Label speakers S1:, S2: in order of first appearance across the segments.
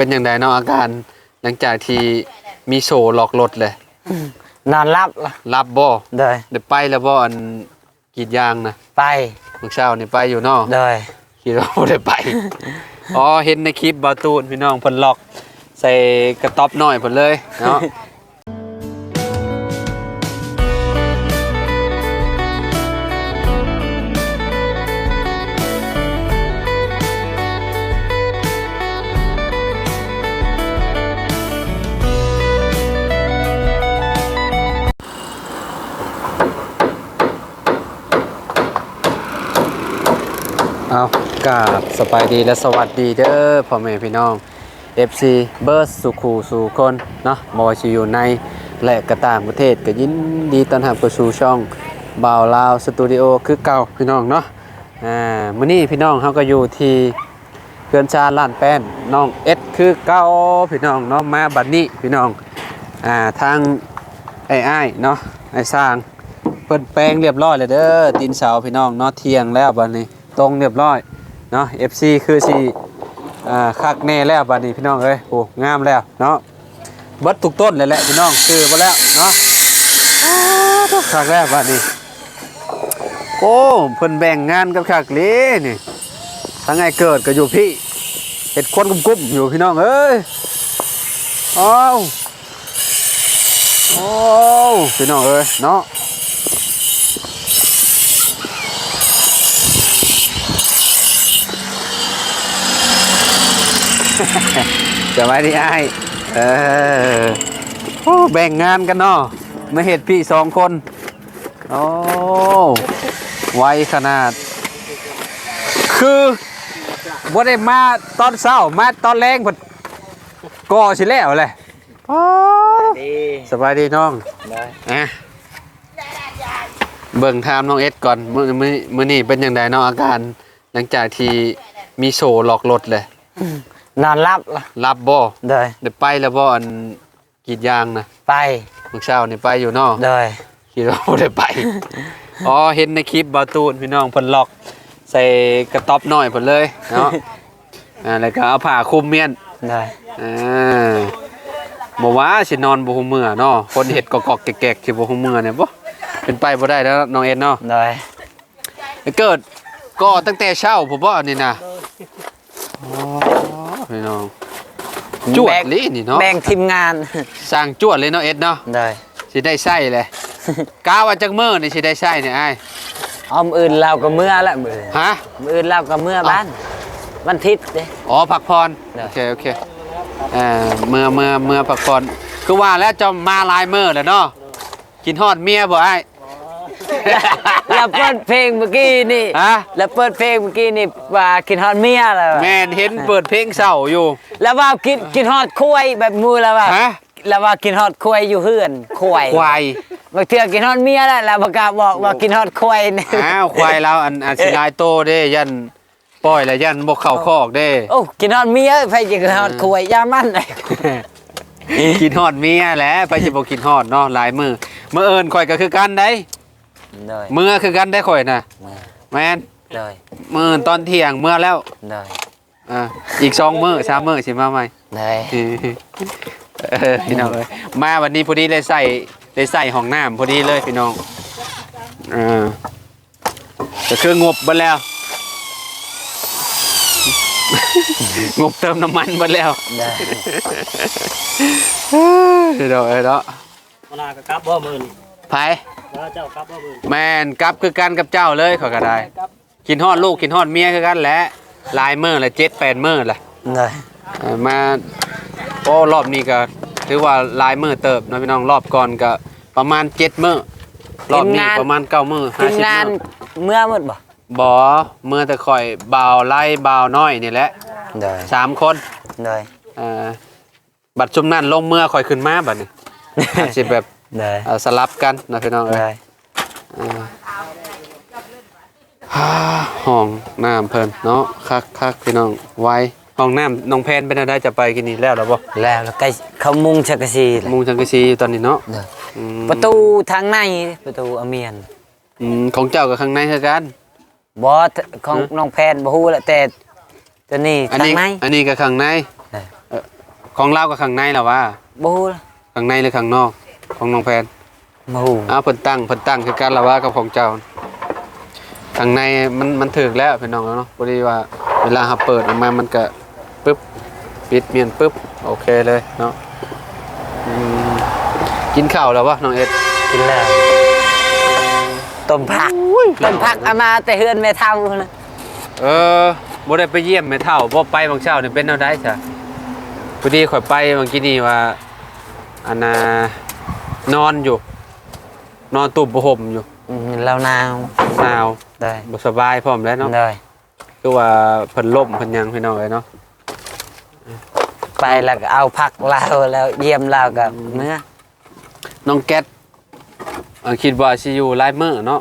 S1: เป็นอย่างไรเนาะอาการหลังจากที่มีโซหลอกรถเลย
S2: นอนรับล่ะ
S1: รับบ่
S2: โดย
S1: ได้ไปแล้วบ่อันกรีดยางนะ
S2: ไป
S1: เมื่อเช้านี่ไปอยู่เนาะ
S2: โดย
S1: คิดว่าบ่ได้ไป อ๋อเห็นในคลิปบาตูนพี่น้องเพิ่นล็อก ใส่กระต๊อบน้อยเพิ่นเลยเนาะ กาบสบายดีและสวัสดีเด้อพ่อแม่พี่น้อง FC เบิร์สสุขูสู่คนเนาะบอยชิอยู่ในและกระต่างประเทศก็ยินดีต้อนรับเข้าสู่ช่องบ่าวลาวสตูดิโอคือเก่าพี่น้องเนาะอ่ามื้อนี้พี่น้องเขาก็อยู่ที่เกือนชาล้านแป้นน้องเอ็ดคือเก่าพี่น้องเนาะมาบัดนี้พี่น้องอ่าทางไอ้ไอ้เนาะไอ้สร้างเพิ่นแปลงเรียบร้อยเลยเด้อตีนเสาพี่น้องเนาะเที่ยงแล้วบัดนี้ตรงเรียบร้อย เนาะ FC คือสิอ่าคักแน่แล้วบัดนี้พี่น้องเอ้ยโอ้งามแล้วเนาะเบิดทุกต้นเลยแหละพี่น้องคือบ่แล้วเนาะอ้าวคักแล้วบัดนี้โอ้เพิ่นแบ่งงานกับคักเลยนี่ทั้งไงเกิดก็อยู่พี่เฮ็ดคนกุ้มๆอยู่พี่น้องเอ้ยอ้าวโอ้พี่น้องเอ้ยเนาะ สบายดีไอ้ายเออโอ้แบ่งงานกันเนาะมาเหตุพี่สองคนโอ้ไวขนาด คือบ่ได้มาตอนเช้ามาตอนแรงเพิ่นก่อสิแล้วแหละโอ้
S2: ดี
S1: สบายดีน้อง
S2: โดย
S1: อะเบิ่งถามน้องเอสก่อนมื้อมื้อมื้อนี้เป็นจังไดเนาะอาการ หลังจากที่มีโซหลอกรถเลย
S2: นอนรับล่ะ
S1: รับบ่
S2: โดย
S1: ได้ไปแล้วบ่อันกรีดยางนะ
S2: ไป
S1: เมื่อเช้านี่ไปอยู่เนาะ
S2: โดย
S1: คิดว่าบ่ได้ไป อ๋อเห็นในคลิปบาตูนพี่น้องเพิ่นล็อก ใส่กระต๊อบน้อยเพิ่นเลยเนาะอ่าแล้วก็เอาผ้าคลุมเมียน
S2: โดย
S1: อ่าบ่ว่าสินอนบ่ฮู้มื้อเนาะคนเฮ็ดกอกๆแกกๆสิบ่ฮู้มื้อเนี่ยบ่เป็นไปบ่ได้แล้วน้องเอ็นเนาะ
S2: โดย
S1: เกิดก็ตั้งแต่เช้าผมบ่นี่นะอ๋อ พี่น้องจวดเลยนี่เนาะ
S2: แบ่งทีมงาน
S1: สร้างจวดเลยเนาะเอ็ดเนาะ
S2: โดย
S1: สิได้ใช้เลยกาว่าจักมื้อนี่สิได้ใช้เนี่ยอ้าย
S2: ออมอื่นเราก็เมื่อละมือ
S1: ฮะ
S2: มืออื่นเราก็เมื่อบ้านวันอาทิตย์เด้
S1: อ๋อพักพร
S2: ได้
S1: โอเคโอเคเอ่อเมื่อเมื่อเมื่อพักพรคือว่าแล้วจะมาหลายมื้อแล้วเนาะกินฮอดเมียบ่อ้าย
S2: แล้วเปิดเพลงเมื่อกี้นี่
S1: ฮะ
S2: แล้วเปิดเพลงเมื่อกี้นี่ว่ากินฮอดเมียแล้ว
S1: แม่นเห็นเปิดเพลงเศร้าอยู่
S2: แล้วว่ากินกินฮอดคุยแบบมือแล้วว่า
S1: ฮะ
S2: แล้วว่ากินฮอดคุยอยู่เฮือนคุย
S1: ควาย
S2: บางเทื่อกินฮอดเมียแล้วแล้วประกาศบอกว่ากินฮอดคุยนี่
S1: อ้าวควายเราอันอันสิลายโตเด้ยันปล่อยแล้วยันบ่เข้าคอกเด้
S2: โอ้กินฮอดเมียไปกินฮอดคุยยามันเลย
S1: กินฮอดเมียแหล้วไปสิบ่กินฮอดเนาะหลายมือมื้อเอิ้นข่อยก็คือกันได้
S2: เลย
S1: มื้อคือกันได้ข่อยน่ะแม่น
S2: เลย
S1: มื้ออนตอนเที่ยงมื้อแล้ว
S2: เลย
S1: อ่าอีกสองมื้อสามมื้อสิมาใหม่
S2: เลย
S1: เออพี่น้องเอ้ยมาวันนี้พอดีได้ใส่ได้ใส่ห้องน้ำพอดีเลยพี่น้องอ่าก็คืองบเบิดแล้ว งบเติมน้ำมันเบิดแล้ว
S2: เลย
S1: พี่น้องเอ้ยเนาะ
S3: เวลาก็กลับบ่มื่น
S1: ไผ
S3: แล้วเจ้ากลับบ่มื่น
S1: แม่นกลับคือกันกับเจ้าเลยขอยก็ได้กินฮอดลูกกินฮอดเมียคือกันแหละหลายมื้อละเจ็ดแปดมื้อละ
S2: เลย
S1: เอ่อมาโอ้รอบนี้ก็ถือว่าหลายมื้อเติบเนาะพี่น้องรอบก่อนก็ประมาณเจ็ดมื้อรอบนี้ประมาณเก้ามื้อ
S2: ที
S1: ห้ามสิบ
S2: งาน
S1: มื้อ
S2: เมื่อหมดบ่
S1: บ่มื้อแต่ข่อยบ่าวไล่บ่าวน้อยนี่แหละ
S2: เลย
S1: สามคน
S2: เลย
S1: เอ่อบัดชุมนั้นลงเมื่อข่อยขึ้นมาบัดนี้อาจสิแบบ
S2: เลย
S1: เอ่อสลับกันนะพี่น้องเอ้
S2: เลยย
S1: อ่าฮ่าห้องน้ำเพิ่นเนาะคักคักพี่น้องไวห้องน้ำน้องแพนเป็นอะไรจะไปกินนี่แล้วหรอบ่
S2: แล้วแล้วใกล้เขามุงชักกะซีเลย
S1: มุงจังกะซีอยู่ตอนนี้เนาะ
S2: เลย
S1: อืม
S2: ประตูทางในประตูอเมียน
S1: อืมของเจ้ากับข้างในคือกัน
S2: บอสของ
S1: ฮะ
S2: น้องแพนบ่ฮู้แหละแต่ตัวนี้
S1: อัน
S2: ทาง
S1: นี้
S2: ใน
S1: อันนี้กับข้างใน
S2: เออ
S1: เอ่อของเรากับข้างในเหรอวะ
S2: บ่ฮู้ล่ะ
S1: ข้างในหรือข้างนอก ของน้องแพน
S2: บ่ฮู้
S1: อ้าวเพิ่นตั้งเพิ่นตั้งคือกันละว่ากับของเจ้าข้างในมันมันถึกแล้วพี่น้องเนาะพอดีว่าเวลาเราเปิดออกมามันก็ปึ๊บปิดเมียนปึ๊บโอเคเลยเนาะอืมกินข้าวแล้ววะน้องเอ็ด
S2: กินแล้วต้มผักต้มผักเอามาแต่เฮือนแม่เฒ่านะ
S1: เออบ่ได้ไปเยี่ยมแม่เฒ่าบ่ไปบางเช้านี่เป็นแนวใดจ้ะพอดีข่อยไปบางกี้นี่ว่าอันน่ะ นอนอยู่ นอนตุ่มบ่ห่มอยู่
S2: อืมเรานาว
S1: หนาว
S2: ได้
S1: บ่สบายพร้อมแล้วเนาะ
S2: ได้
S1: คือว่าเพิ่นล่มเพิ่นหยังพี่น้องเอ้ยเนาะ
S2: ไปแล้วก็เอาผักลาวแล้วเยี่ยมลาวก็เมื่อ
S1: น้องแก๊สเอ่อคิดว่าสิอยู่หลายมื้อเนาะ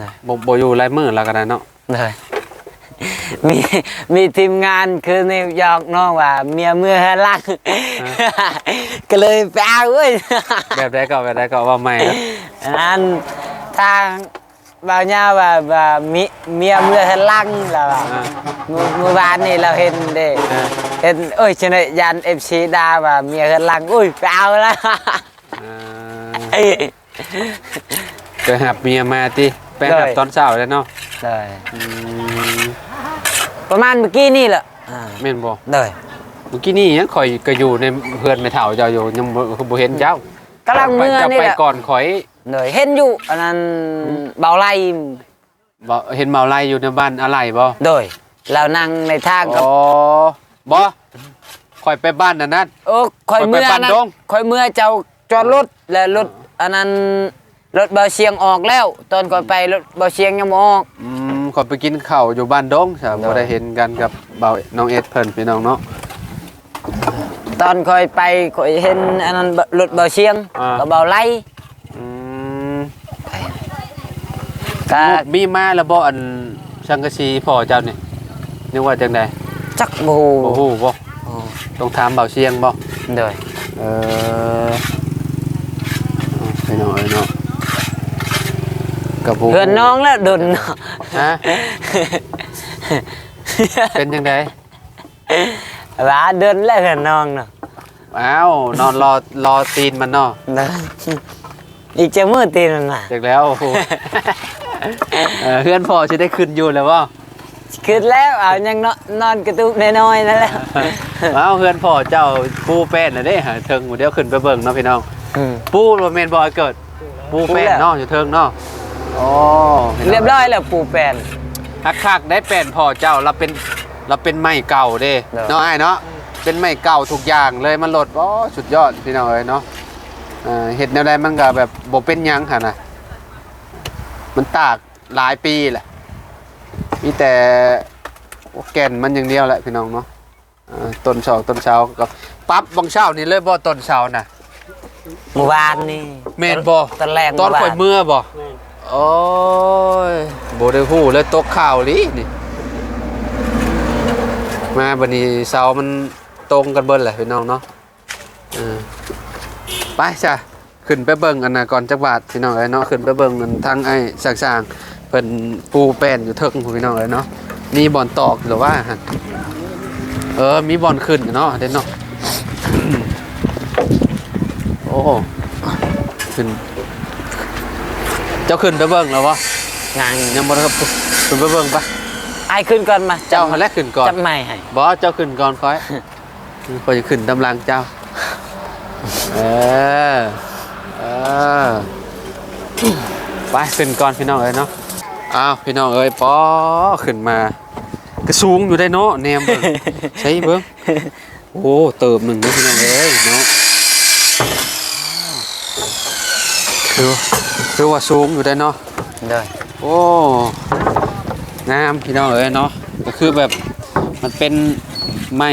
S2: ได้
S1: บ่บ่อยู่หลายมื้อแล้วก็ได้เนาะ
S2: ได้ มีมีทีมงานคือนิวยอร์กเน้องว่า เมียเมื่อลักก็เลยไปเอาเว้ย
S1: แบบใดก็แบบใดก็ว่าใหม่นะ
S2: อันนั้นทางบ่าวญ่าว่าว่ามีเมียเมื่อลังแล้วว่า
S1: อ่า
S2: เมื่อเมื่อวานนี่เราเห็นเด้
S1: เออ
S2: เห็นเอ้ยชนะยันเอฟซีดาว่าเมียเฮือนลังอุ้ยไปเอาแล้ว
S1: เออก็หับเมียมาติไปหับ
S2: ได้
S1: ตอนเช้าแล้วเนาะ
S2: ได้
S1: อืม
S2: ประมาณเมื่อกี้นี่แหละอ่า
S1: แม่นบ่
S2: ได้
S1: เมื่อกี้นี่ยังข่อยก็อยู่ในเพื่อนแม่เฒ่าเจ้าอยู่ยังบ่บ่เห็นเจ้ากำ
S2: ลังเมื่อ
S1: จะ
S2: นี่
S1: ไป
S2: แหละ
S1: ก่อนข่อย
S2: ได้เห็นอยู่อันนั้นเบาไล่
S1: บ่เห็นเมาไล่อยู่ในบ้านอะไรบ่
S2: โดยเรานั่งในทางกับ
S1: อ๋อบ่ข่อยไปบ้านนั่นนั่น
S2: โอ้คอย
S1: ไป
S2: เมื่อ
S1: บ้าน
S2: นั้น
S1: ดง
S2: คอยเมื่อเจ้าจอดรถและรถอันนั้นรถเบาเชียงออกแล้ว ตอนก่อนไปรถเบาเชียงยังบ่ออก
S1: อืม ข่อยไปกินข้าวอยู่บ้านดงใช่บ่ได้เห็นกันกับเบาน้องเอ็ดเพิ่นพี่น้องเนาะ
S2: ตอนคอยไปคอยเห็นอันนั้นรถเบาเชียง
S1: อ่า
S2: ก็เบาไล่
S1: อืม
S2: ก็
S1: มีมาแล้วบ่อันสังกะสีพ่อเจ้านี่นึกว่าจังได๋
S2: จักบ่ฮู้
S1: บ่ฮู้บ่ต้องถามเบาเชียงบ่
S2: โดย
S1: เออเอาพี่น้องเอ้ยเนาะ กับบ่
S2: เพื่อนน้องแล้วดนเนาะ
S1: ฮะเป็นจังได๋
S2: ว่าเดินแล้วเพื่อนน้องเนาะ
S1: อ้าวนอนรอรอตีนมันเนาะ
S2: เดินอีกจะมือตีนมันมา
S1: จากแล้วโอ้โหเออเพื่อนพ่อจะได้ขึ้นอยู่แล้วว่า
S2: ขึ้นแล้วเอายังนอนนอนกระตุกน้อยๆนั่นแหละ
S1: ว้าวเพื่อนพ่อเจ้าปูแป้นน่ะเด้หาเทิงหมู่เดียวขึ้นไปเบิ่งเนาะพี่น้อง
S2: อืม
S1: ปูโรเมนบอยเกิดปูแป้นเนาะอยู่เทิงเนาะ อ๋อพี่น้ง
S2: เรียบร้อยแล้วปูแปน
S1: คักคักๆได้แป้นพ่อเจ้าเราเป็นเราเป็นไม้เก่าเด้
S2: เนาะ
S1: เนาะไอ้เนาะเป็นไม้เก่าทุกอย่างเลยมันลดอ๋อสุดยอดพี่น้องเอ้ยเนาะเอ่อเห็ดแนวใดมันก็แบบบ่เป็นหยังค่ะนะมันตากหลายปีแหละมีแต่แก่นมันอย่างเดียวแหละพี่น้องเนาะอ่าต้นเสาต้นเสากับปั๊บบางเช้านี่เลยบ่ต้นเสาน่ะ
S2: เมื่อวานนี่
S1: แม่นบ่
S2: ตอนแรก
S1: ตอนข่อย
S2: เมื่อวาน
S1: เมื่อบ่
S3: แม่น
S1: โอ้ยบได้ฮู้เลยตกข่าวลินี่มาบัดนี้เสามันตรงกันเบิดแหละพี่น้องเนาะเออไปจ้ะขึ้นไปเบิ่งอันนะก่อนจักบาทพี่น้องเอ้ยเนาะขึ้นไปเบิ่งอันทางไอ้สร้างๆเพิ่นปูแป้นอยู่เทิงพี่น้องเอ้ยเนาะมีบ่อนตอกหรือว่าเออมีบ่อนขึ้นเนาะเด่นเนาะโอ้ขึ้น เจ้าขึ้นไปเบิ่งแล้ววะ
S2: งาน
S1: ยังบ่ได้ครับขึ้นไปเบิ่งปะ
S2: ไอ้ขึ้นก่อนมา
S1: เจ้าหันแรกขึ้นก่อน
S2: จับไม่ให้
S1: บอสเจ้าขึ้นก่อนค่อยค่อยจะขึ้นตำลังเจ้าเออเออไปขึ้นก่อนพี่น้องเอ้ยเนาะอ้าวพี่น้องเอ้ยปอขึ้นมากระสูงอยู่ได้เนาะแนมเบิ่งใช่เบิ่งโอ้เติมหนึ่งนะพี่น้องเอ้ยเนาะคือ คือว่าสูงอยู่ได้เนาะ
S2: เด้อ
S1: โอ้งามพี่น้องเอ้ยเนาะก็คือแบบมันเป็นไม้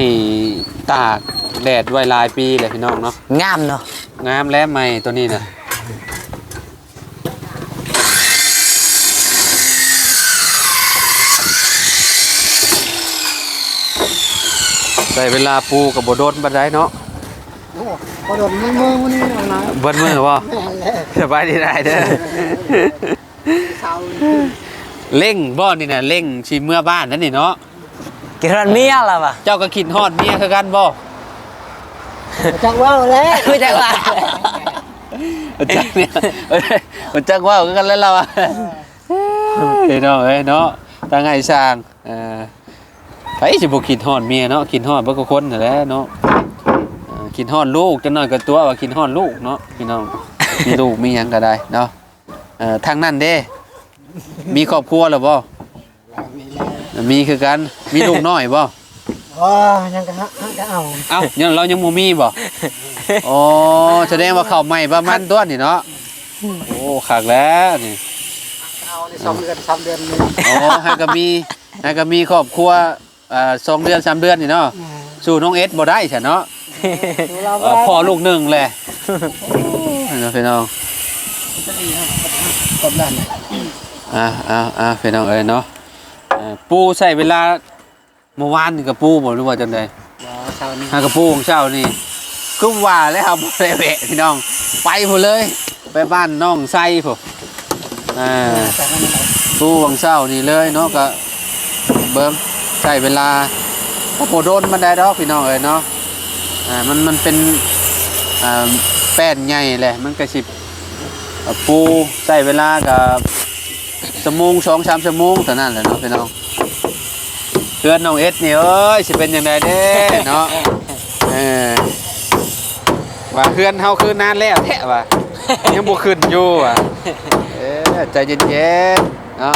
S1: ตากแดดไว้หลายปีเลยพี่น้องเนาะ
S2: งามเนาะ
S1: งามและไม้ตัวนี้นะใส่เวลาปูกับบโดนบันไดเนาะ
S4: พอโดนมือมือวันนี้เอานะ
S1: เบิ้มือวะ
S4: แม่นแล้ว
S1: สบายดีได้เด้อ
S4: เสา
S1: เร่งบ่อนี่นะเร่งชีเมื่อบ้านนั่นนี่เนาะ
S2: กินรันเมียแล้ววะ
S1: เจ้าก็คิดฮอดเมียคือกันบ่
S4: จักว่าวแล้ว
S2: ไม่จังว่า
S1: มันจักเนี่ยเอ้ยมันจักว่าวกันแล้วเราอะเฮ้ยเนาะเอ้ยเนาะตั้งไงสร้างเอ่อไปสิบ่กินฮอดเมียเนาะกินฮอดบ่ก็คนนั่นแหละเนาะเอ่อกินฮอดลูกจังน้อยก็ตัวว่ากินฮอดลูกเนาะพี่น้อง มีลูกมีหยังก็ได้เนาะเอ่อทางนั้นเด้ มีครอบครัวแล้วบ่มีคือกันมีลูกน้อยบ่
S4: อ๋อยังก็ฮะก็เอา
S1: เอ้ายังเรายังบ่มีบ่อ๋อแสดงว่าเข้าใหม่ประมาณตัวนี่เนาะโอ้คักแล้วนี่
S4: เอาในสองเดือนสามเดือนนี่
S1: อ๋อให้ก็มีให้ก็มีครอบครัวอ่าสองเดือนสามเดือนนี่เนาะสู่น้องเอสบ่ได้ใช่เนาะ
S4: เรา
S1: เอ่อพ่อลูกหนึ่งแหละเนาะพี่น้อง
S4: กดดัน
S1: อ่าอ่าอ่าพี่น้องเอ้ยเนาะอ่าปูใช้เวลาเมื่อวานนี่กับปูบ่รู้ว่าจังได
S4: เช้านี้
S1: หากระปูของเช้านี่คือว่าแล้วครับบ่ได้แวะพี่น้อง ไปพุ่นเลย ไปบ้านน้องไส้พุ่นอ่า
S4: แต่มันไม่ได้
S1: ปูของเช้านี่เลยเนาะก็เบิ่งใช้เวลาก็บ่โดนมันได้ดอกพี่น้องเอ้ยเนาะอ่ามันมันเป็นอ่า แป้นใหญ่แหละมันก็สิอ่าปูใช้เวลากับชั่วโมงสองสามชั่วโมงเท่านั้นแหละเนาะพี่น้องเพื่อนน้องเอสนี่เอ้ยสิเป็นยังไงเด้เนาะเออว่าเพื่อนเฮาคือนานแล้วแท้ว่ะยังบ่ขึ้นอยู่ว่ะเออใจเย็นๆเนาะ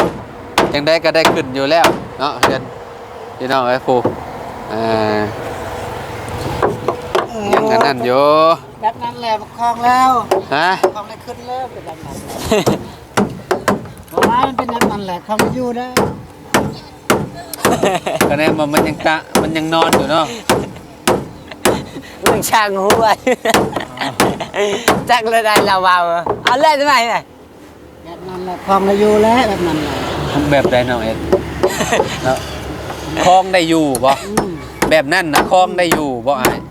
S1: จังได้ก็ได้ขึ้นอยู่แล้วเนาะเพื่อนพี่น้องไอ้ฟูเออยังกันนั่นอยู่
S4: แบบนั้นแหละคลองแล้ว
S1: ฮะ
S4: คลองได้ขึ้นแล้วเป็นแบบนั้นเพราะว่ามันเป็นแบบนั้นแหละคลองอยู่ได้
S1: ก็แน่ว่ามันยังตะมันยังนอนอยู่เนาะ
S2: มึงช่างหัวจักเลยได้เราเบาเอาเล่นทำไมเนี่ย
S4: แบบนั้นแหละคลองได้อยู่แล้วแบบนั้นแหละ
S1: แบบใดน้องเอ็ดเนาะคลองได้อยู่บ่
S4: อืม
S1: แบบนั้นนะคลองได้อยู่บ่อ้าย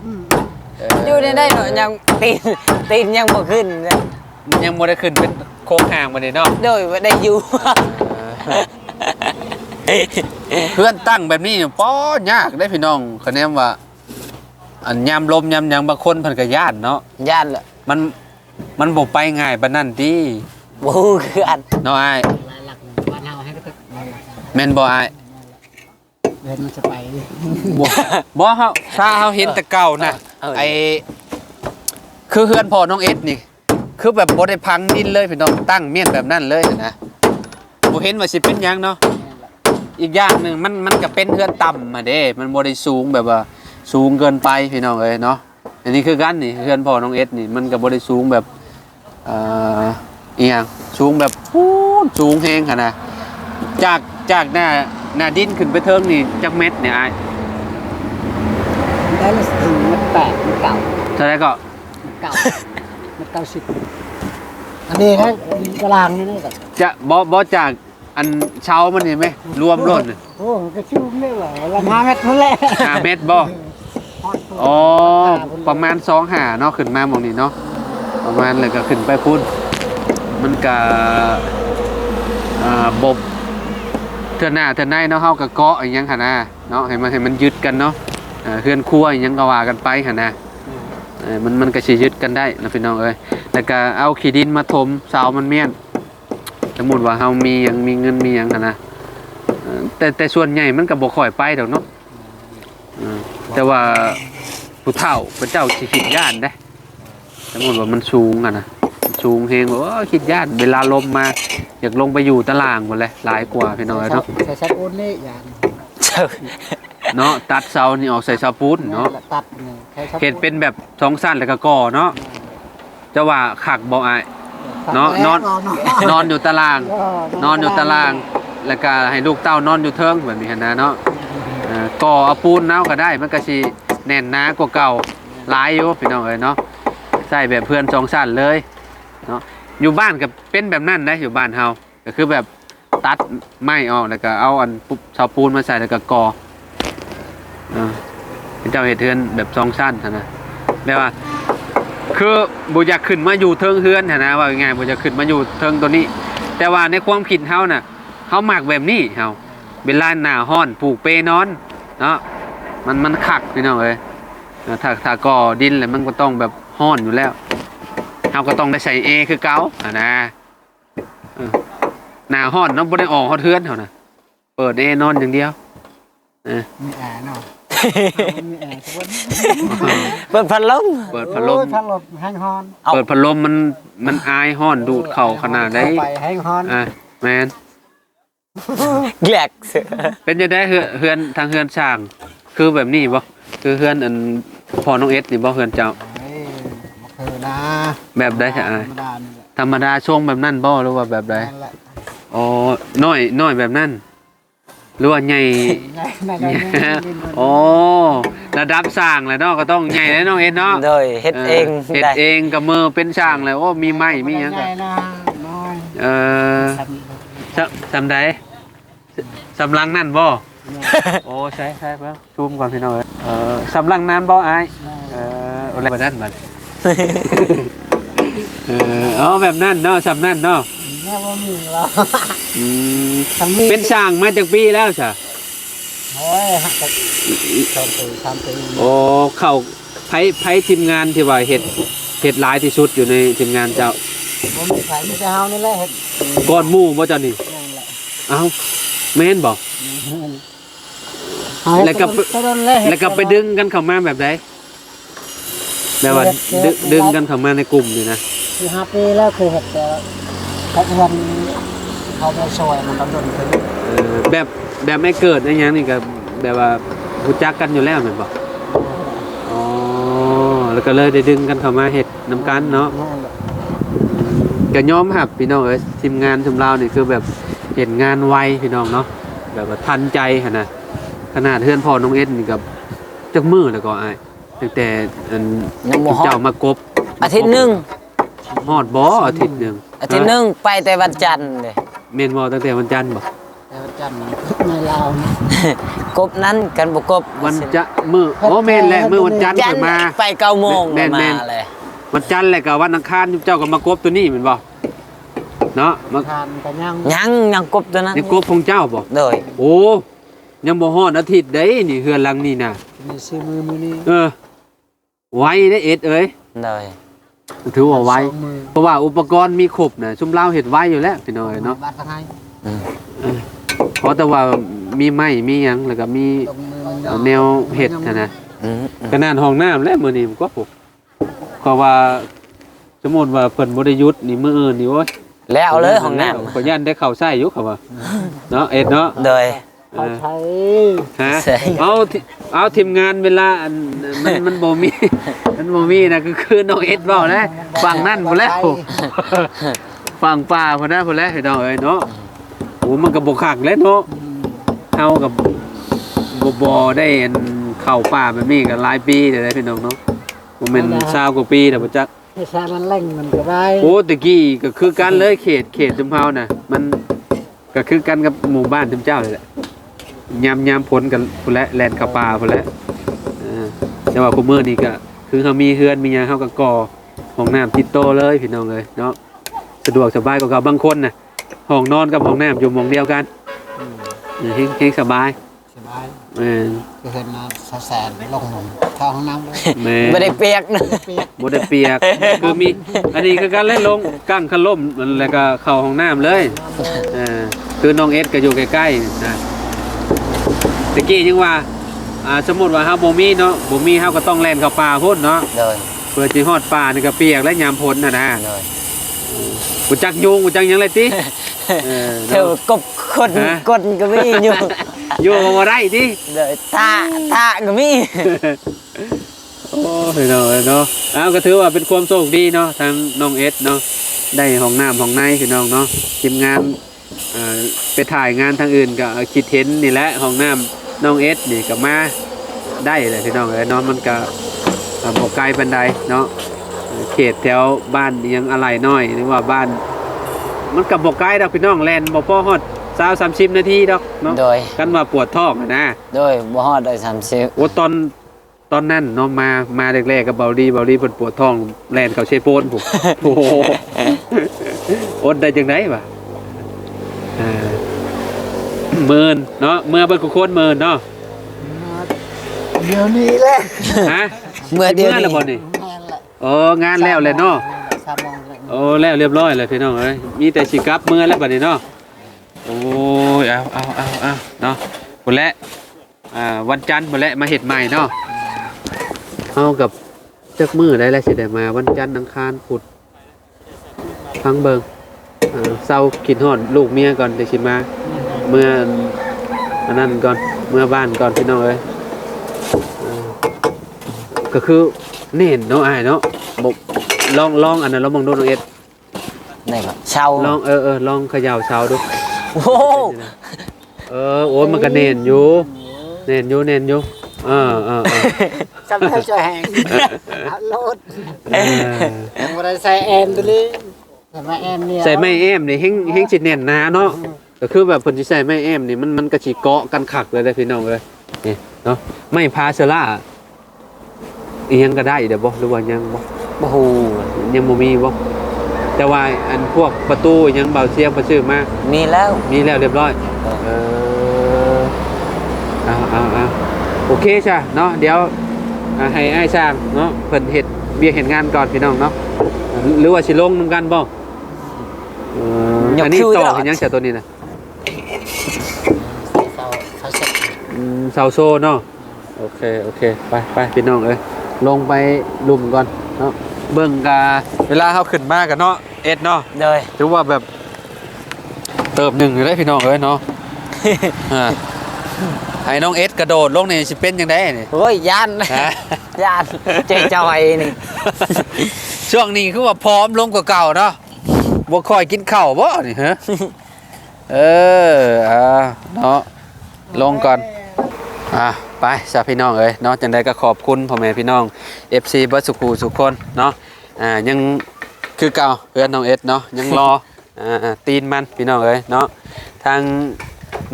S4: อืม
S1: เอ
S2: ยู่ในได้หน่อยยังตีนตีนยังบ่ขึ้นเลย
S1: ยังบ่ได้ขึ้นเป็นโค้งห่างมาเลยเนาะ
S2: โดยว่าได้อยู่
S1: เพื่อนตั้งแบบนี้เนี่ยป้อยากได้พี่น้องคะแนนว่า อันยามลมยามหยังบางคนเพิ่นก็ย่านเนาะ
S2: ย่านละ
S1: มันมันบ่ไปง่ายปานนั้นติ
S2: บูคืออัน
S1: เนาะอ้าย
S4: ลายหลักบ้านเฮาให้ก็ตึกลายหลัก
S1: แม่นบ่อ้าย
S4: เดินมันจะไป
S1: บ่บ่เฮาถ้าเฮาเห็นแต่เก่านะ ไอ้คือเฮือนพ่อน้องเอ็ดนี่ คือแบบบ่ได้พังดินเลยพี่น้องตั้งเมียนแบบนั้นเลยนะบ่เห็นว่าสิเป็นหยังเนาะ อีกอย่างหนึ่งมันมันก็เป็นเฮือนต่ำมาเด้ มันบ่ได้สูงแบบว่าสูงเกินไปพี่น้องเอ้ยเนาะ อันนี้คือกันนี่เฮือนพ่อน้องเอ็ดนี่มันก็บ่ได้สูงแบบเอ่ออีหยังสูงแบบพูนสูงแฮงขนาดจากจากหน้าหน้าดินขึ้นไปเทิงนี่จักเม็ดเนี่ยอ้าย
S4: ได้ละถึงมัน แปดมันเก่า
S1: เท่าไหร่ก็
S4: มันเก่ามันเก่าสิบอันนี้นะตารางนี่นี่ก็
S1: จะบ่บ่จากอันเช้ามันนี่ไหมรวมล้นน่ะ
S4: โอ้มันก็ชื่อไม่ไหวละห้าเมตรนั่นแหละ
S1: ห้าเม็ดบ่อ๋อประมาณ2หาเนาะขึ้นมาหม่องนี้เนาะประมาณเลยก็ขึ้นไปพุ่นมันก็อ่าบบเทือนหน้าเทือนในเนาะเฮากับเกาะอหยังหั่นนะเนาะให้มันให้มันยึดกันเนาะ เอ่อเฮือนครัวอหยังก็ว่ากันไปหั่นนะเออมันมันก็สิยึดกันได้นะพี่น้องเอ้ยแล้วก็เอาขี้ดินมาถมเสามันเมียนสมมุติว่าเฮามีหยังมีเงินมีหยังหั่นนะเออแต่แต่ส่วนใหญ่มันก็บ่ค่อยไปดอกเนาะเออแต่ว่าผู้เฒ่าพระเจ้าสิคิดย่านเด้สมมุติว่ามันสูงอะนะมันสูงเฮงว่าโอ้คิดย่านเวลาลมมาอยากลงไปอยู่ตารางหมดเลยหลายกว่าพี่น้อยเนาะ
S4: ใส่ซับโอนนี่อย่าง
S2: เจ้า
S1: เนาะตัดเสานี่ออกใส่เสาปูนเนาะ
S4: ตัดนี่ใช้ซับ
S1: เห็นเป็นแบบสองสั้นแล้วก็ก่อเนาะจะว่าขักบ่อาย เนาะนอน นอนอยู่ตาราง นอนอยู่ตาราง แล้วก็ให้ลูกเต้านอนอยู่เทิงแบบนี้หั้นนะเนาะเอ่อก่อเอาปูนเนาก็ได้มันก็สิแน่นหนากว่าเก่าหลายอยู่พี่น้องเอ้ยเนาะใส่แบบเพื่อนสองสั้นเลยเนาะอยู่บ้านก็เป็นแบบนั้นนะอยู่บ้านเฮาก็คือแบบตัดไม้ออกแล้วก็เอาอันปุ๊บเสาปูนมาใส่แล้วก็ก่อ เป็นเจ้าเห็ดเทือนแบบสองสั้นหั้นนะแปลว่า คือบุอยากขึ้นมาอยู่เทิงเฮือนนนะว่าไงบุอยากขึ้นมาอยู่เทิงตัวนี้ แต่ว่าในความคิดเฮาน่ะเฮาหมักแบบนี้เฮาเวลาหนาฮ้อนผูกเปนอนเนาะมันมันคักพี่น้องเอ้ยถ้าถ้าก่อดินแล้วมันก็ต้องแบบห้อนอยู่แล้วเราก็ต้องได้ใส่เอคือเกาอะนะหนาห้อนน้องบ่ได้ออกฮอดเทือนเท่านะเปิดเอนอนอย่างเดียวเออ
S4: มีแอร์เนาะ
S2: เปิดพัดลม
S1: เปิดพัดลม
S4: โอ้ยพัดลมแห้งฮอน
S2: เอา
S1: เปิดพัดลมมันมันอายห้อนดูดเข่าขนาดได้
S4: เข้ไปแห้งฮอน
S1: อะแมน
S2: แกลกเสือ
S1: เป็นยังไงเฮือนเฮือนทางเฮือนช่าง คือแบบนี้บ่คือเฮือนอันพอน้องเอสนี่บ่เฮือนเจ้า
S4: เอ้ยบ่คือนะ
S1: แบบใด
S4: ธร
S1: ฮะ
S4: รมดานี่แหละ
S1: ธรรมดาช่วงแบบนั้นบ่หรือว่าแบบใด
S4: นั่นแหละ
S1: อ๋อน้อยน้อยแบบนั้น หรือว่าใหญ่
S4: ง่ายง่ายง่ายง่าย
S1: อ๋อระดับสร้างแล้วเนาะก็ต้องใหญ่แล้วน้องเอสเนาะ
S2: โดยเฮ็ดเอง
S1: เฮ็ด
S2: ได้
S1: เองกับมือเป็นช่างแล้วโอ้มีไม้มีหยังก็
S4: ง่ายนะน้อย
S1: เออ
S4: ท
S1: สสำใดสำลังนั่นบ่โอ้ใช่ใช่เพิ่งซูมก่อนพี่น้องเอ้ยเออสำลังน้ำบ่อายเอออะไรแบบนั้นบัดเอออ๋อแบบนั้นเนาะสำนั่นเนาะำ
S4: แม่ว่ามีแล้ว
S1: อืม
S4: ทำนี่
S1: เป็นช่างมาจากปีแล้วจ้ะ
S4: โอ้ยหักจากสองปีสามปี
S1: โอ้เข้าไผไผทีมงานที่ว่าเฮ็ดเฮ็ดหลายที่สุดอยู่ในทีมงานเจ้า
S4: ผมมีขายมีแต่เฮานี่แหละเฮ็ด
S1: ก้อนหมู่บ่เจ้านี่
S4: นั่นแหละ
S1: เอ้าแม่นบ่แล้วก็
S4: ตอนนั้นแหละเฮ็
S1: แล้วก็ไปดึงกันเข้ามาแบบใดแบบว่าดึงดึงกันเข้ามาในกลุ่มนี่นะ
S4: คือห้าปีแล้วคือเฮ็ดแต่ แค่เงินเขาไปช่วยมันกำลังถึง
S1: เออแบบแบบไม่เกิดอะไรอย่างนี่ก็แบบว่ารู้จักกันอยู่แล้วแม่นบ่อ๋อแล้วก็เลยได้ดึงกันเข้ามาเฮ็ดนํกันเนาะ
S4: นั่นแหละ
S1: ก็ยอมรับพี่น้องเอ้ยทีมงานทีมเรานี่คือแบบเห็นงานไวพี่น้องเนาะแบบว่าทันใจขนาดขนาดเพื่อนพ่อน้องเอ็ดนี่กับจักมือแล้วก็อ้ายตั้งแต่อัน
S2: ยังบ่ฮอ
S1: เจ้า
S2: ด
S1: มากบ
S2: อาทิตย์หนึง
S1: ฮอดบ่อาทิตย์หนึง
S2: อาทิตย์หนึงไปแต่วันจันทร์เลย
S1: เมนบ่ตั้งแต่วันจันทร์บ่
S4: แต่ว่าจันทร์ในลาวนี่
S2: กบนั้นกันบ่กบ
S1: วันจะมือโอ้แม่นแหละมือวันจันทร์
S2: จัน
S1: เพิ่
S2: ท
S1: น
S2: ร์
S1: มา
S2: ไปเก้าโมง
S1: แม่น
S2: มา
S1: แม่น
S2: เลย
S1: วันจันทร์แหละก็วันอังคารเจ้าก็มากบตัวนี้แม่นบ่เนาะมา
S4: ทานกันยัง
S2: ยังยังกบตัวนั้น
S1: นี่กบของเจ้าบ่
S2: โดย
S1: โอ้ยังบ่ฮอดอาทิตย์เด้นี่เฮือนหลังนี่น่ะ
S4: มีซื้อมือมือนี้
S1: เออไวได้เอ็ดเอ้ย
S2: โดย
S1: ถือว่าไว
S4: สองมือ
S1: เพราะว่าอุปกรณ์มีครบนะชุมเล่าวเห็ดไว้อยู่แล้วพี่น้อยเนาะ
S4: บาทให้
S1: เพราะแต่ว่ามีไม้มีหยังแล้วก็มี
S4: ตรงมือมัน
S1: เอาแนวเห็ดนะนะ
S2: อืม
S1: ขนาดห้องน้ำแล้วมื้อนี้มันก็ปุ๊บเพราะว่าสมมุติว่าเพิ่นบ่ได้หยุดนี่มื้ออื่นนี่โอ้ย
S2: แล้วเลยของน้
S1: ขอยยันได้เข้าใช้อยู่ครับว่าเนาะเอ็ดเนาะำ
S2: โดย
S1: เอ
S4: เขา
S1: อ
S4: ใช้
S1: ฮะ
S2: ใช่
S1: เอาทีเอาทีมงานเวลาอันมันมันบ่มีมันบ่มีนะก็คือน้องเอ็ดเว้านะฝั่งนั่นพุ่นแล้วฝั่งป่าพุ่นนะพุ่นแล้วพี่น้องเอ้ยเนาะโอ้มันก็บ่คักแล้วเนาะเฮากับบ่บ่ได้อันเข้าป่าแบบนี้ก็หลายปีแล้วได้พี่น้องเนาะบ่แม่น20กว่าปีแล้วบ่จัก
S4: ให้ชามันเร่งมันก็ได้
S1: โอ้ตะกี้ก็คือกันเลยเขตเขตจุมเฮาน่ะมันก็คือกันกับหมู่บ้านจุมเจ้าเลยแหละ ยามยามผลกันพุ่นแหละแล่นเข้าป่าพุ่นแหละเออแต่ว่าคุมื้อนี้ก็คือเฮามีเฮือนมีหยังเฮาก็ก่อห้องน้ำติดโตเลยพี่น้องเลยเนาะสะดวกสบายกว่าเขาบางคนน่ะห้องนอนกับห้องน้ำอยู่หม่องเดียวกันเออเฮงเฮงสบาย
S4: สบาย
S1: เออ
S4: คือเห็นนะแสนลงหนุ่มเข้าห้องน้ำเลย
S1: แม่
S2: ไม่ได้เปียกนะ
S4: เปียก
S1: บ่ได้เปียก คือมี อันนี้คือการเล่นลงกั้งขล่มแล้วก็เข้าห้องน้ำเลยเออคือน้องเอสก็อยู่ใกล้ๆนะ ตะกี้ยังว่าอ่าสมมุติว่าเฮาบ่มีเนาะบ่มีเฮาก็ต้องแล่นเข้าป่าพุ่นเนาะ
S2: โดย
S1: เพื่อสิฮอดป่านี่ก็เปียกและยามพ้นน่ะนะ
S2: โดย
S1: บ่จักยุงบ่จักหยังเลยติเออ
S2: เธอ
S1: เนาะ
S2: กบคน
S1: ฮะ
S2: กดก็มีอยู่
S1: อยู่บ่ได้ติ
S2: โดยท่าท่าก็มี
S1: โอ้ยเนาะเนาะเอาก็ถือว่าเป็นความโชคดีเนาะทางน้องเอสเนาะได้ห้องน้ำห้องในพี่น้องเนาะทีมงานเอ่อ ไปถ่ายงานทางอื่นก็คิดเห็นนี่แหละห้องน้ำน้องเอสนี่ก็มาได้เลยพี่น้องเอ้ยเนาะมันก็เอ่อบ่ไกลปานใดเนาะเอ่อเขตแถวบ้านยังอะไรน้อยหรือว่าบ้าน มันก็บ่ไกลดอกพี่น้องแล่นบ่พอฮอด20 30นาทีดอกเนาะ
S2: โดย
S1: กันว่าปวดท้องอะนะ
S2: โดยบ่ฮอดได้สามสิบ
S1: โอ้ตอนตอนนั้นเนาะมามาแรกๆกับเบาดีเบาดีเพิ่นปวดท้องแลนเขาเชโปนผมโอ้โหอดได้จังไดวะอ่า หมื่นเนาะเมื่อเบิ่นกูโคนหมื่นเนาะ
S4: เดี๋ยวนี้แหละ
S1: ฮะ
S2: เมื่อเดียว
S1: มื่อ
S2: นี้
S1: ละบ่นี่
S4: แม่นแหละ
S1: โอ้งานแล้วเลยเนาะ
S4: สามโมงเลย
S1: โอ้แล้วเรียบร้อยเลยพี่น้องเอ้ยมีแต่สิกลับเมื่อแล้วบัดนี้เนาะโอ้ยเอาเอาเอาเอาเนาะพุ่นแหละอ่าวันจันทร์พุ่นแหละมาเฮ็ดใหม่เนาะเฮากับจักมื้อได้แล้วสิได้มา วันจันทร์อังคารพุธพังเบิง อ่าเศร้าคิดฮอดลูกเมียก่อนเดี๋ยวสิมาเมื่ออันนั้นก่อนเมื่อบ้านก่อนพี่น้องเอ้ยอ่าก็คือเน่นเนาะอ้ายเนาะบลองลองอันนั้นลองมองดูน้องเอ็ด
S2: นี่ก็เช่า
S1: ลองเออเออลองเขย่าเช้าดู
S2: โอ้โห
S1: เออโอ้ยมันก็เน่นอยู่เน่นอยู่เน่นอยู่เออเออเออ
S4: จำได้จะแหงเอาโลด
S1: เออ
S4: ยังบ่ได้ใส่แอนตัวนี้ ใส่มาแอนเนี่ย
S1: ใส่ไม้เอ็มนี่เฮงเฮงสิเน่นหนาเนาะก็คือแบบเพิ่นสิใส่ไม้เอ็มนี่มันมันก็สิเกาะกันคักเลยเด้อพี่น้องเอ้ยนี่เนาะไม้พาเชล่าอีหยังก็ได้เด้อบ่หรือว่ายังบ่
S2: โอ้โห
S1: ยังบ่มีบ่แต่ว่าอันพวกประตูอิหยังเบาเสียงประชื่อมา
S2: มีแล้ว
S1: มีแล้วเรียบร้อย เออเอาเอาเอาโอเคจ้ะเนาะเดี๋ยวอ่าให้ไอ้ายช่างเนาะเพิ่นเฮ็ดเบียกเห็นงานก่อนพี่น้องเนาะหรือว่าสิลงนำกันบ่ เอออันนี้ต่อเห็นยังจ้ะตัวนี้นะ
S4: เขาเขาเสร็จ
S1: อืมเสาโซเนาะโอเคโอเคไปไปพี่น้องเอ้ยลงไปลุมก่อนเนาะเบิ่งกาเวลาเฮาขึ้นมากันเนาะเอ็ดเนาะ
S2: เลย
S1: ถือว่าแบบเติบหนึ่งอยู่ได้พี่น้องเอ้ยเนาะ อ่าให้น้องเอสกระโดดลงนี่สิเป็นยังไงนี่
S2: โอ้ยย่าน
S1: ฮะ
S2: ย่านเจ๊จอยนี่
S1: ช่วงนี้คือว่าพร้อมลงกว่าเก่าเนาะ บ่ค่อยกินข้าวบ่นี่ฮะเอออ่าเนาะลงก่อนอะไปจ้าพี่น้องเอ้ยเนาะจังไดก็ขอบคุณพ่อแม่พี่น้อง FC เบิดสุขูสุขคนเนาะอ่ายังคือเก่าเพื่อนน้องเอสเนาะยังรออ่าอ่าตีนมันพี่น้องเอ้ยเนาะทาง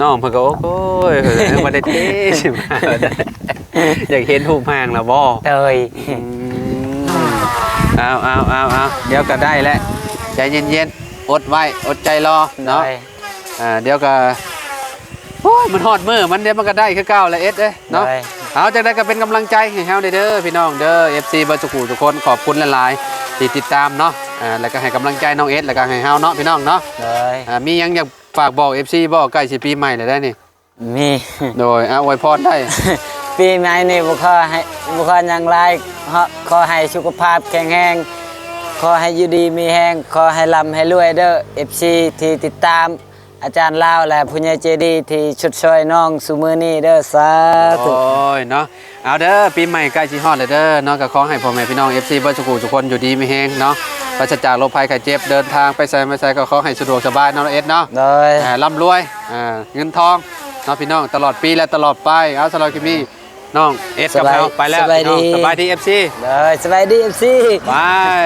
S1: น้องเพิ่นก็โอ้ยเพิ่นก็บ่ได้เท่สิมาอยากเห็นหูปห่างแล้วบ่
S2: เลย
S1: อืมเอาเอาเอาเอาเดี๋ยวก็ได้แล้วใจเย็นๆ อดไว้อดใจรอเนาะ
S2: เลย
S1: อ่าเดี๋ยวก็โอ้ยมันฮอดมือมันเดี๋ยวมันก็ได้คือเก่าแหละเอสเอ้ยเนาะ
S2: เลย
S1: เอาจากนั้นก็เป็นกำลังใจให้เฮาเด้อพี่น้องเด้อ FC เบอร์สุขุทุกคนขอบคุณหลายๆที่ติดตามเนาะอ่าแล้วก็ให้กำลังใจน้องเอสแล้วก็ให้เฮาเนาะพี่น้องเนาะ
S2: เลย
S1: อ่ามีหยังอยากฝากบอก FC บอกใกล้สิปีใหม่แล้วได้นี่
S2: มี
S1: โดยอ่าอวยพรได้
S2: ปีใหม่นี่บุคอให้บุคอยังไรขอให้สุขภาพแข็งแรง ขอให้อยู่ดีมีแห้งขอให้ร่ำให้รวยเด้อ FC ที่ติดตาม อาจารย์ลาวและผู้ใหญ่ใจดีที่ชุดช่วยน้องสุมือนี่เด้อสาธุ
S1: โอ้ยเนาะเอาเด้อปีใหม่ใกล้สิฮอดแล้วเด้อเนาะก็ขอให้พ่อแม่พี่น้อง FC เบอร์สุขุทุกคนอยู่ดีมีแฮงเนาะปราศจากโรคภัยไข้เจ็บเดินทางไปไสมาไสก็ขอให้สะดวกสบายเนาะน้องเอสเนาะ
S2: เลย
S1: อ่าร่ำรวยอ่าเงินทองเนาะพี่น้องตลอดปีและตลอดไปเอาสำหรับคลิปนี้ น้องเอสกับเราไปแล้วพี่น้องสบายดี FC
S2: เลยสบายดี FC
S1: บาย